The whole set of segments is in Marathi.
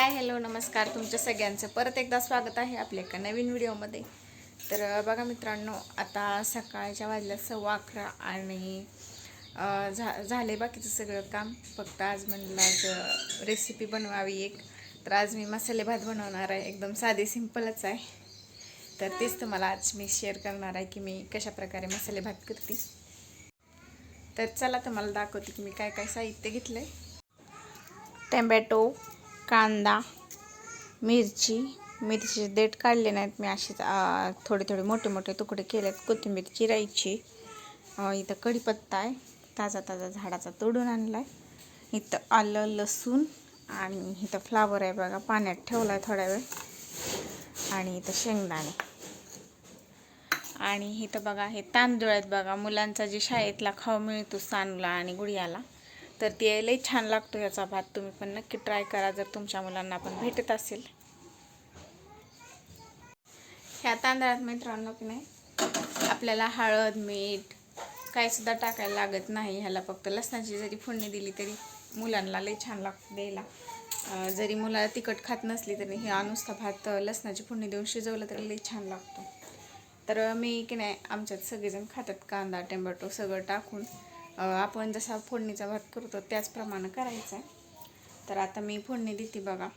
हाय हॅलो नमस्कार. तुमच्या सगळ्यांचं परत एकदा स्वागत आहे आपल्या एका नवीन व्हिडिओमध्ये. तर बघा मित्रांनो आता सकाळच्या वाजल्या सव्वा अकरा आणि झा झाले बाकीचं सगळं काम. फक्त आज म्हणलं आज रेसिपी बनवावी एक. तर आज मी मसाले भात बनवणार आहे. एकदम साधे सिंपलच आहे. तर तेच तुम्हाला आज मी शेअर करणार आहे की मी कशा प्रकारे मसाले भात करते. तर चला तुम्हाला दाखवते की मी काय काय साहित्य घेतलं आहे टोमॅटो कांदा मिरची मिरचीचे देठ काढले नाहीत मी अशीच थोडे थोडे मोठे मोठे तुकडे केलेत. कोथिंबीर चिरायची. इथं कढीपत्ता आहे. ताजा ताजा झाडाचा तोडून आणला आहे इथं आलं लसूण आणि इथं फ्लावर आहे बघा. पाण्यात ठेवला आहे थोड्या वेळ. आणि इथं शेंगदाणे. आणि इथं बघा हे तांदूळ आहेत बघा. मुलांचा जे शाळेतला खाऊ मिळतो सानूला आणि गुडियाला. तर ते लई छान लागतो याचा भात. तुम्ही पण नक्की ट्राय करा जर तुमच्या मुलांना पण भेटत असेल. ह्या तांदळात मित्रांनो की नाही आपल्याला हळद मीठ काय सुद्धा टाकायला लागत नाही. ह्याला फक्त लसणाची जरी फोडणी दिली तरी मुलांना लई छान लागतं द्यायला. जरी मुलाला तिखट खात नसली तरी हे नुसता भात लसणाची फोडणी देऊन शिजवलं तरी लई छान लागतो. तर मी की नाही आमच्यात सगळेजण खातात कांदा टोमॅटो सगळं टाकून आपण जसा फोडणीचा भात करतो त्याचप्रमाणे करायचा आहे. तर आता मी फोडणी देते बघा.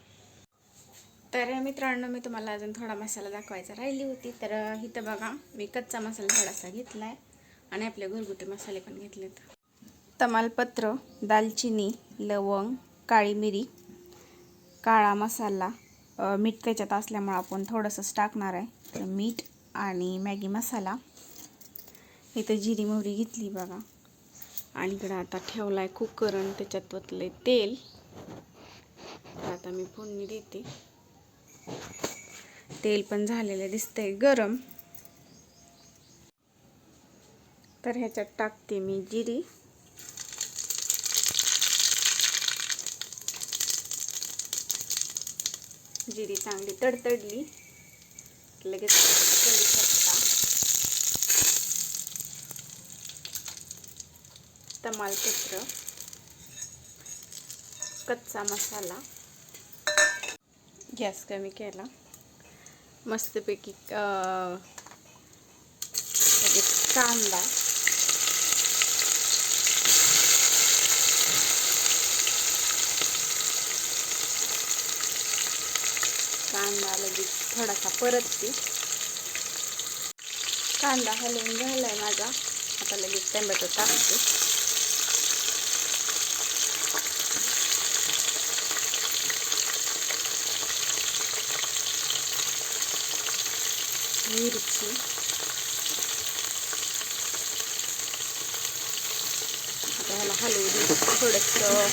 तर मित्रांनो मी तुम्हाला अजून थोडा मसाला दाखवायचा राहिली होती. तर इथं बघा मी कच्चा मसाला थोडासा घेतला आहे आणि आपले घरगुती मसाले पण घेतलेत. तमालपत्र दालचिनी लवंग काळी मिरी काळा मसाला मीठ त्याच्यात असल्यामुळं आपण थोडंसंच टाकणार आहे. तर मीठ आणि मॅगी मसाला. इथं जिरी मोहरी घेतली बघा. आणि इकडं आता ठेवला आहे कुकर आणि त्याच्यात ओतलं तेल. तर आता मी फोडणी देते. तेल पण झालेलं दिसतंय गरम. तर ह्याच्यात टाकते मी जिरी. जिरी चांगली तडतडली. लगेच कढीपत्ता तमालपत्र कच्चा मसाला. गॅस कमी केला. मस्तपैकी लगेच म्हणजे कांदा. कांदा लगेच थोडासा परतते. कांदा हलवून झाला आहे माझा. आता लगेच टोमॅटो टाकते. मिरची. आता ह्याला हलवू दे थोडंसं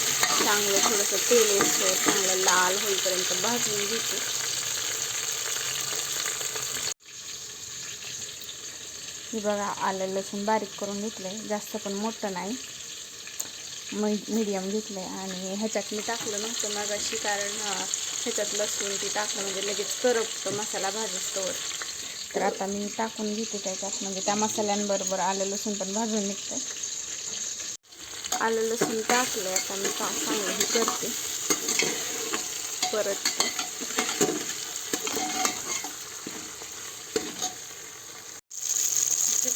चांगलं थोडंसं तेल येतं चांगलं लाल होईपर्यंत भाजून घेते. हे बघा आलं लसूण बारीक करून घेतलंय. जास्त पण मोठं नाही. मीडियम घेतलंय. आणि ह्याच्यात मी टाकलं नव्हतं मगाशी कारण ह्याच्यात लसूण ती टाकलं म्हणजे लगेच करपतं मसाला भाजस्तोवर तर आता मी टाकून घेते त्याच्यात. म्हणजे त्या मसाल्यांबरोबर आलं लसूण पण भाजून निघतं आलं लसूण टाकलं आता मी चांगलं हे करते. परत.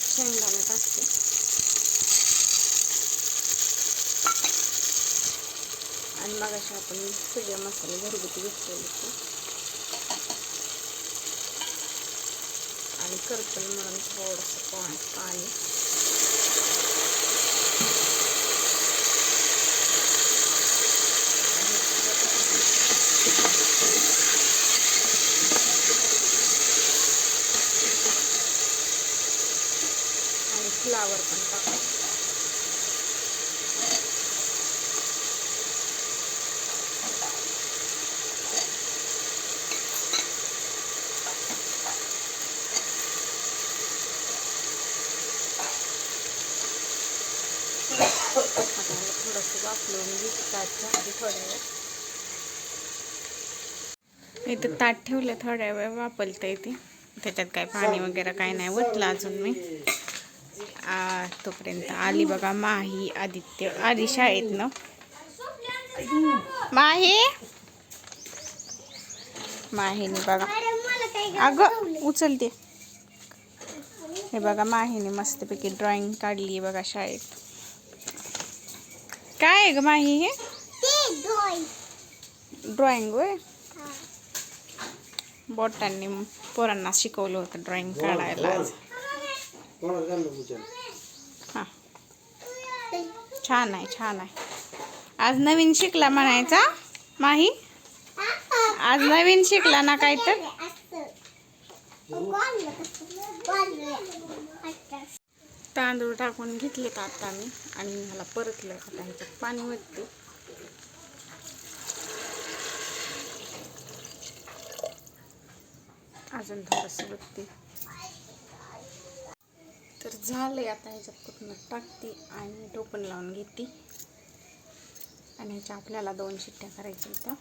शेंगदाणे टाकते. आणि मग अशा आपण सगळे मसाले घरगुती घेतलेले आणि करपल म्हणून थोडंसं पाणी पाणी. आणि फ्लावर पण टाकायचं आता ह्याला थोडंसं वाफलवून घेतात म्हणजे आधी थोड्या वेळ इथं ताट ठेवलं थोड्या वेळ वापरता येते. त्याच्यात काय पाणी वगैरे काय नाही ओतलं अजून मी. तोपर्यंत आली बघा माही आदित्य आली शाळेतनं. माही? माहीने बघा. अगं उचलते. हे बघा माहीने मस्तपैकी ड्रॉइंग काढली आहे बघा शाळेत. काय आहे ग माही हे? ड्रॉइंग. ड्रॉइंग होय? बोटांनी पोरांना शिकवलं होतं ड्रॉइंग काढायला. आज हां. छान आहे छान आहे. आज नवीन शिकला म्हणायचा माही? आज नवीन शिकला ना काय तर तांदूळ टाकून घेतलेत आता मी. आणि ह्याला परतलं आता ह्याच्यात पाणी वरते. अजून थोडंसं बघते तर झालंय आता ह्याच्यात कुठून टाकते आणि टोपण लावून घेते. आणि ह्याच्या आपल्याला दोन शिट्ट्या करायच्या होत्या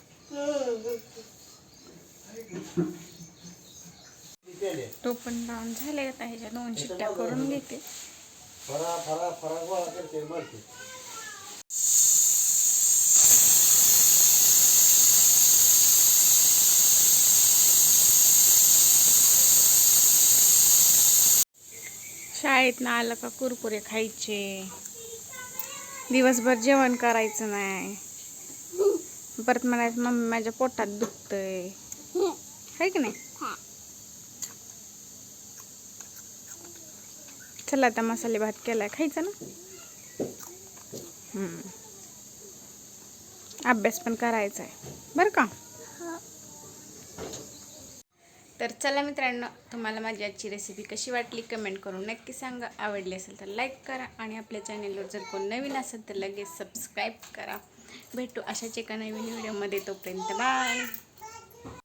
टोपण लावून झाले आता ह्याच्या दोन शिट्ट्या करून घेते. फरा फरा फरा गोळा करते मारते शाळेतनं आलं का कुरकुरे खायचे? दिवसभर जेवण करायचं नाही. परत म्हणायचं मम्मी माझ्या पोटात दुखतंय. आहे की नाही? चला आता मसाले भात केला खायचा ना? अभ्यास पण करायचा आहे बरं का? तर चला मित्रांनो तुम्हाला माझी आजची रेसिपी कशी वाटली कमेंट करून नक्की सांगा. आवडली असेल तर लाईक करा आणि आपल्या चॅनेलवर जर कोण नवीन असेल तर लगेच सबस्क्राईब करा. भेटू अशाच एका नवीन व्हिडिओमध्ये तोपर्यंत. बाय